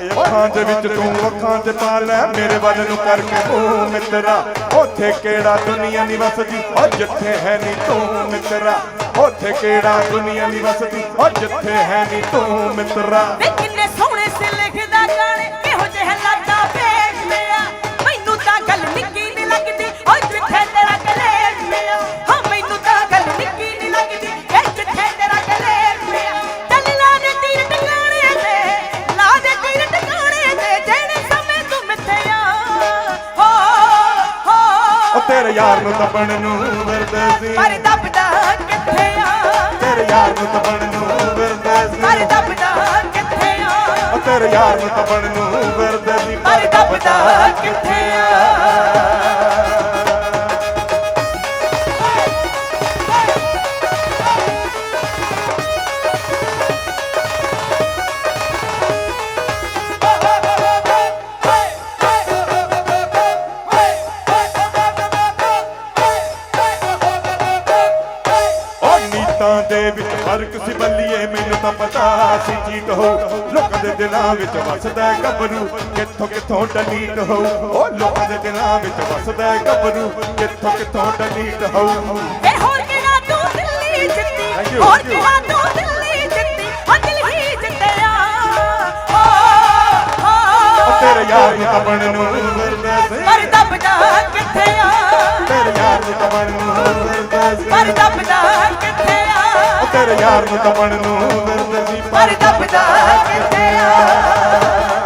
ਅੱਖਾਂ ਦੇ ਵਿੱਚ ਤੂੰ ਅੱਖਾਂ ਤੇ ਪਾ ਲੈ, ਮੇਰੇ ਵੱਲ ਨੂੰ ਕਰਕੇ ਮੂੰਹ ਮਿੱਤਰਾ ਉੱਥੇ ਕਿਹੜਾ ਦੁਨੀਆ ਨਹੀਂ ਵਸਦੀ ਉਹ ਜਿੱਥੇ ਹੈ ਨਹੀਂ ਤੂੰ ਮਿੱਤਰਾ ਉੱਥੇ ਕਿਹੜਾ ਦੁਨੀਆ ਨਹੀਂ ਵਸਦੀ ਉਹ ਜਿੱਥੇ ਹੈ ਨਹੀਂ ਤੂੰ ਮਿੱਤਰਾ ਤੇਰੇ ਯਾਰ ਨੂੰ ਤਪਣ ਨੂੰ ਵਰਦਾ ਸੀ। ਪਰ ਦੱਬਦਾ ਕਿੱਥੇ ਆ? ਤੇਰੇ ਯਾਰ ਨੂੰ ਤਪਣ ਨੂੰ ਵਰਦਾ ਸੀ। ਪਰ ਦੱਬਦਾ ਕਿੱਥੇ ਆ? ਤੇਰੇ ਯਾਰ ਨੂੰ ਤਪਣ ਨੂੰ ਵਰਦਾ ਸੀ। ਪਰ ਦੱਬਦਾ ਕਿੱਥੇ ਆ? ਨੀਤਾਂ ਦੇ ਵਿੱਚ ਫ਼ਰਕ ਸੀ ਬੱਲੀਏ ਮੈਨੂੰ ਤਾਂ ਪਤਾ ਸੀ ਚੀਟ ਹੋ ਲੋਕਾਂ ਦੇ ਦਿਲਾਂ ਵਿੱਚ ਵਸਦਾ ਗੱਭਰੂ ਕਿੱਥੋਂ ਕਿੱਥੋਂ ਡਲੀਟ ਹੋ ਉਹ ਲੋਕਾਂ ਦੇ ਦਿਲਾਂ ਵਿੱਚ ਵਸਦਾ ਗੱਭਰੂ ਕਿੱਥੋਂ ਕਿੱਥੋਂ ਡਲੀਟ ਹੋ ਏ ਹੋਰ ਕਿਹੜਾ ਤੂੰ ਦਿੱਲੀ ਜਿੱਤੀ? ਹੋਰ. ਕਿਹੜਾ ਤੂੰ ਦਿੱਲੀ ਜਿੱਤੀ? ਉਹ ਦਿਲ ਹੀ ਜਿੱਤਿਆ। ਤੇਰੇ ਯਾਰ ਨੂੰ ਤਪਣ ਨੂੰ ਪਰ ਦੱਬਦਾ ਕਿੱਥੇ ਆ? ਤੇਰੇ ਯਾਰ ਨੂੰ ਤਪਣ ਨੂੰ ਪਰ ਦੱਬਦਾ ਤੇਰੇ ਯਾਰ ਨੂੰ ਤਪਣ ਨੂੰ ਵਰਦਾ ਸੀ ਪਰ ਦੱਬਦਾ ਕਿੱਥੇ ਆ?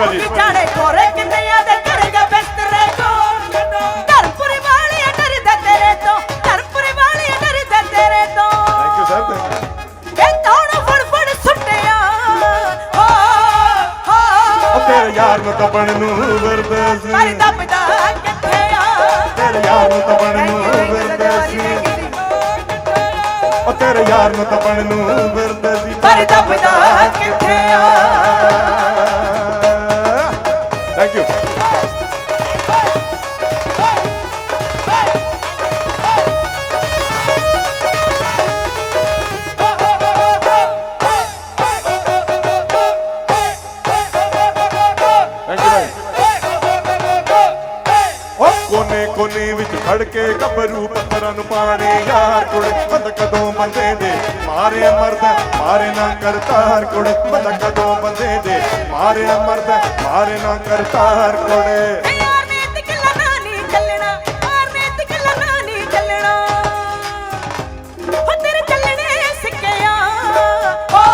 ਆ ਰੱਬ ਕੀ ਜਾਣੇ ਖੋਰੇ ਕਿੰਨਿਆਂ ਦੇ ਕਰੇਗਾ ਬਿਸਤਰੇ ਕੋਲ ਘਰਪੁਰ ਵਾਲੇ ਡਰਦੇ ਤੇਰੇ ਤੋਂ। ਘਰਪੁਰ ਵਾਲੇ ਡਰਦੇ ਤੇਰੇ ਤੋਂ। Thank you sir thank you ਇਹ ਤੌਣ ਫੜ ਫੜ ਸੁੱਟਿਆ? ਹੋ ਹੋ। ਉਹ ਤੇਰੇ ਯਾਰ ਨੂੰ ਤਪਣ ਨੂੰ ਵਰਦਾ ਸੀ। ਪਰ ਦੱਬਦਾ ਕਿੱਥੇ ਆ? ਤੇਰੇ ਯਾਰ ਨੂੰ ਤਪਣ ਨੂੰ ਵਰਦਾ ਸੀ। ਉਹ ਤੇਰੇ ਯਾਰ ਨੂੰ ਤਪਣ ਨੂੰ ਵਰਦਾ ਸੀ। ਪਰ ਦੱਬਦਾ ਕਿੱਥੇ ਆ? ਉਹ ਕੋਨੇ ਵਿੱਚ ਖੜ ਕੇ ਗੱਭਰੂ ਪੱਥਰਾਂ ਨੂੰ ਪਾਣੇ ਯਾਰ ਕੁੜੇ ਬੰਦ ਕਦੋਂ ਬੰਦੇ ਦੇ? ਮਾਰੇ ਮਰਦਾ ਮਾਰੇ ਨਾ ਕਰਤਾਰ ਕੁੜੇ। ਬੰਦ ਕਦੋਂ ਬੰਦੇ ਦੇ? ਮਾਰੇ ਮਰਦਾ ਮਾਰੇ ਨਾ ਕਰਤਾਰ ਕੁੜੇ। ਯਾਰ ਨੇ ਤੇ ਕਿੱਲਾ ਨਾ ਨਹੀਂ ਚੱਲਣਾ। ਯਾਰ ਨੇ ਤੇ ਕਿੱਲਾ ਨਾ ਨਹੀਂ ਚੱਲਣਾ। ਹੋ ਤੇਰੇ ਚੱਲਣੇ ਸਿੱਕਿਆ। ਹੋ ਹੋ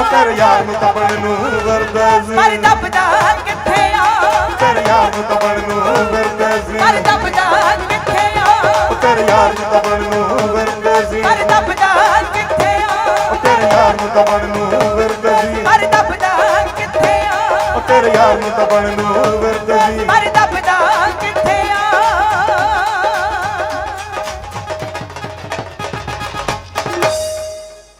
ਉਹ ਤੇਰੇ ਯਾਰ ਨੂੰ ਤਪਣ ਨੂੰ ਵਰਦਾ ਸੀ। ਪਰ ਦੱਬਦਾ ਕਿੱਥੇ ਆ? ਤੇਰੇ ਯਾਰ ਨੂੰ ਤਪਣ ਨੂੰ ਨੂੰ ਦਬਣ ਨੂੰ ਵਿਰਦ ਸੀ ਅਰੇ ਦਬਦਾ ਕਿੱਥੇ ਆ? ਤੇਰੇ ਯਾਰ ਨੂੰ ਦਬਣ ਨੂੰ